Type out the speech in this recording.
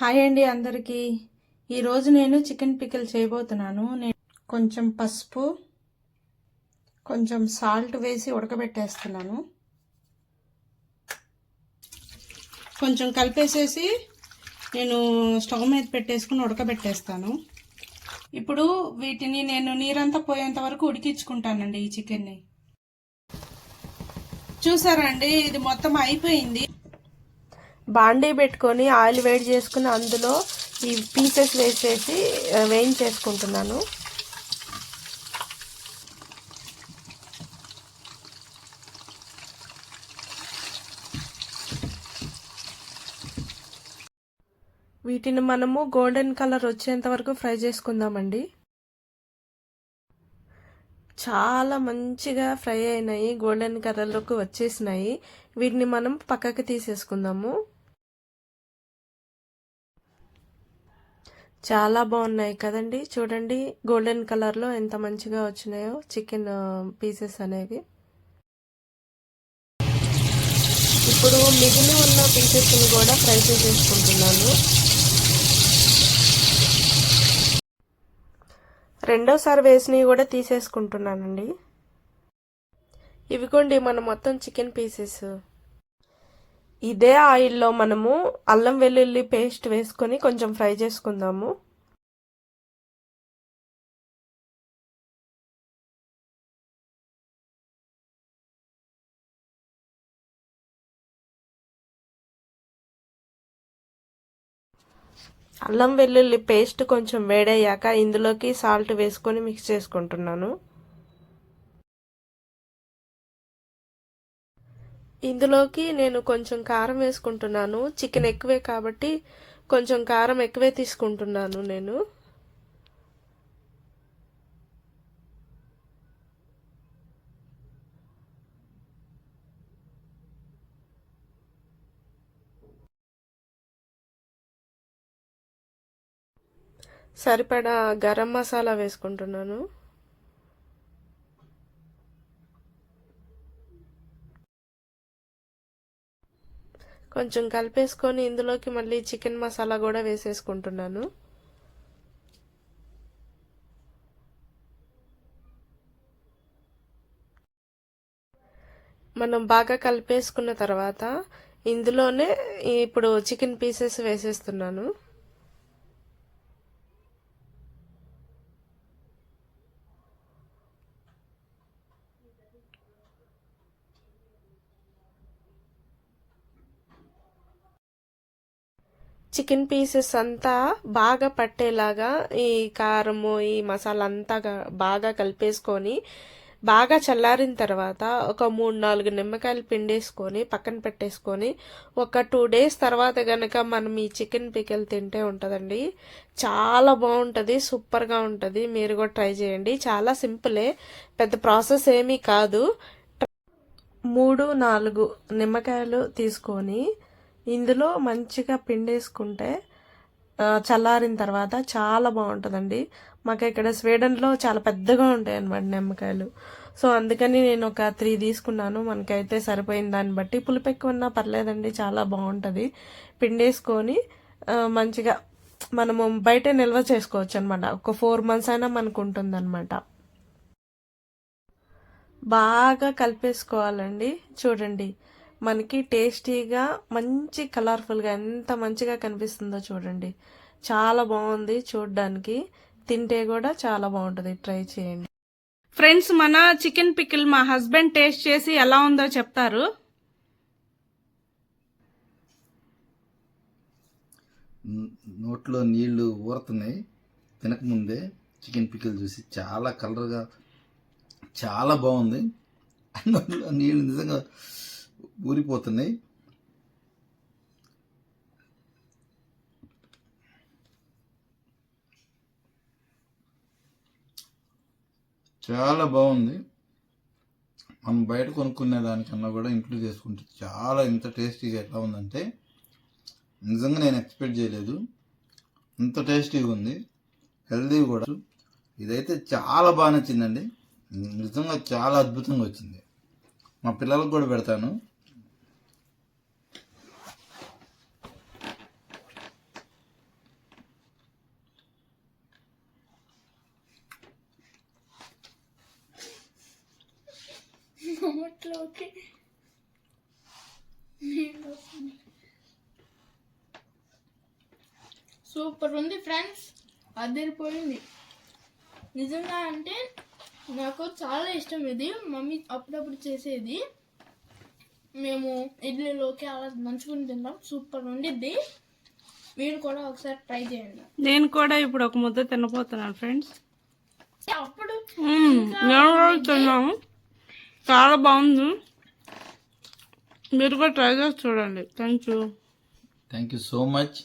Hi అండి అందరికీ. ఈరోజు నేను చికెన్ పికిల్ చేయబోతున్నాను. నేను కొంచెం పసుపు కొంచెం సాల్ట్ వేసి ఉడకబెట్టేస్తున్నాను. కొంచెం కలిపేసేసి నేను స్టవ్ మీద పెట్టేసుకుని ఉడకబెట్టేస్తాను. ఇప్పుడు వీటిని నేను నీరంతా పోయేంత వరకు ఉడికించుకుంటానండి ఈ చికెన్ని. చూసారా అండి? ఇది మొత్తం అయిపోయింది. బాండీ పెట్టుకొని ఆయిల్ వేడి చేసుకుని అందులో ఈ పీసెస్ వేసేసి వేయించేసుకుంటున్నాను. వీటిని మనము గోల్డెన్ కలర్ వచ్చేంత వరకు ఫ్రై చేసుకుందామండి. చాలా మంచిగా ఫ్రై అయినాయి గోల్డెన్ కలర్లోకి వచ్చేసినాయి. వీటిని మనం పక్కకి తీసేసుకుందాము. చాలా బాగున్నాయి కదండి. చూడండి గోల్డెన్ కలర్లో ఎంత మంచిగా వచ్చినాయో చికెన్ పీసెస్ అనేవి. ఇప్పుడు మిగిలి ఉన్న పీసెస్ని కూడా ఫ్రై చేసేసుకుంటున్నాను. రెండోసారి వేసినవి కూడా తీసేసుకుంటున్నానండి. ఇవిగోండి మన మొత్తం చికెన్ పీసెస్. ఇదే ఆయిల్లో మనము అల్లం వెల్లుల్లి పేస్ట్ వేసుకొని కొంచెం ఫ్రై చేసుకుందాము. అల్లం వెల్లుల్లి పేస్ట్ కొంచెం వేడయ్యాక ఇందులోకి సాల్ట్ వేసుకొని మిక్స్ చేసుకుంటున్నాను. ఇందులోకి నేను కొంచెం కారం వేసుకుంటున్నాను. చికెన్ ఎక్కువే కాబట్టి కొంచెం కారం ఎక్కువే తీసుకుంటున్నాను నేను. సరిపడా గరం మసాలా వేసుకుంటున్నాను. కొంచెం కలిపేసుకొని ఇందులోకి మళ్ళీ చికెన్ మసాలా కూడా వేసేసుకుంటున్నాను. మనం బాగా కలిపేసుకున్న తర్వాత ఇందులోనే ఇప్పుడు చికెన్ పీసెస్ వేసేస్తున్నాను. చికెన్ పీసెస్ అంతా బాగా పట్టేలాగా ఈ కారము ఈ మసాలా అంతా బాగా కలిపేసుకొని బాగా చల్లారిన తర్వాత ఒక మూడు నాలుగు నిమ్మకాయలు పిండేసుకొని పక్కన పెట్టేసుకొని ఒక టూ డేస్ తర్వాత గనక మనం ఈ చికెన్ పికెల్ తింటే ఉంటుందండి. చాలా బాగుంటుంది సూపర్గా ఉంటుంది. మీరు కూడా ట్రై చేయండి. చాలా సింపులే పెద్ద ప్రాసెస్ ఏమీ కాదు. మూడు నాలుగు నిమ్మకాయలు తీసుకొని ఇందులో మంచిగా పిండేసుకుంటే చల్లారిన తర్వాత చాలా బాగుంటుందండి. మాకు ఇక్కడ స్వీడన్లో చాలా పెద్దగా ఉంటాయి అనమాట నిమ్మకాయలు. సో అందుకని నేను ఒక త్రీ తీసుకున్నాను. మనకైతే సరిపోయిన దాన్ని బట్టి పులుపు ఎక్కువ ఉన్నా పర్లేదండి చాలా బాగుంటుంది. పిండేసుకొని మంచిగా మనము బయట నిల్వ చేసుకోవచ్చు అనమాట ఒక ఫోర్ మంత్స్ అయినా మనకు ఉంటుందన్నమాట. బాగా కలిపేసుకోవాలండి. చూడండి. మనకి టేస్టీగా మంచి కలర్ఫుల్గా ఎంత మంచిగా కనిపిస్తుందో చూడండి. చాలా బాగుంది చూడడానికి. తింటే కూడా చాలా బాగుంటుంది. ట్రై చేయండి. ఫ్రెండ్స్ మన చికెన్ పికిల్ మా హస్బెండ్ టేస్ట్ చేసి ఎలా ఉందో చెప్తారు. నోట్లో నీళ్ళు ఊరుతున్నాయి. తినకముందే చికెన్ పికిల్ చూసి చాలా కలర్గా చాలా బాగుంది. నోట్లో నీళ్ళు నిజంగా ఊరిపోతున్నాయి. చాలా బాగుంది. మనం బయట కొనుక్కునే దానికన్నా కూడా ఇంట్లో చేసుకుంటే చాలా ఇంత టేస్టీగా ఎట్లా ఉందంటే నిజంగా నేను ఎక్స్పెక్ట్ చేయలేదు. ఇంత టేస్టీగా ఉంది. హెల్దీ కూడా. ఇదైతే చాలా బాగా నచ్చిందండి. నిజంగా చాలా అద్భుతంగా వచ్చింది. మా పిల్లలకు కూడా పెడతాను. నోట్లోకి. సూపర్ ఉంది ఫ్రెండ్స్ అదిరిపోయింది. నిజంగా అంటే నాకు చాలా ఇష్టం ఇది. మమ్మీ అప్పుడప్పుడు చేసేది. మేము ఇడ్లీలోకి అలా నంచుకుని తింటాం. సూపర్ ఉండిద్ది. మీరు కూడా ఒకసారి ట్రై చేయండి. నేను కూడా ఇప్పుడు ఒక ముద్ద తినపోతున్నాను ఫ్రెండ్స్ అప్పుడు తిన్నాము. చాలా బాగుంది. మీరు కూడా ట్రై చేసి చూడండి. Thank you thank you so much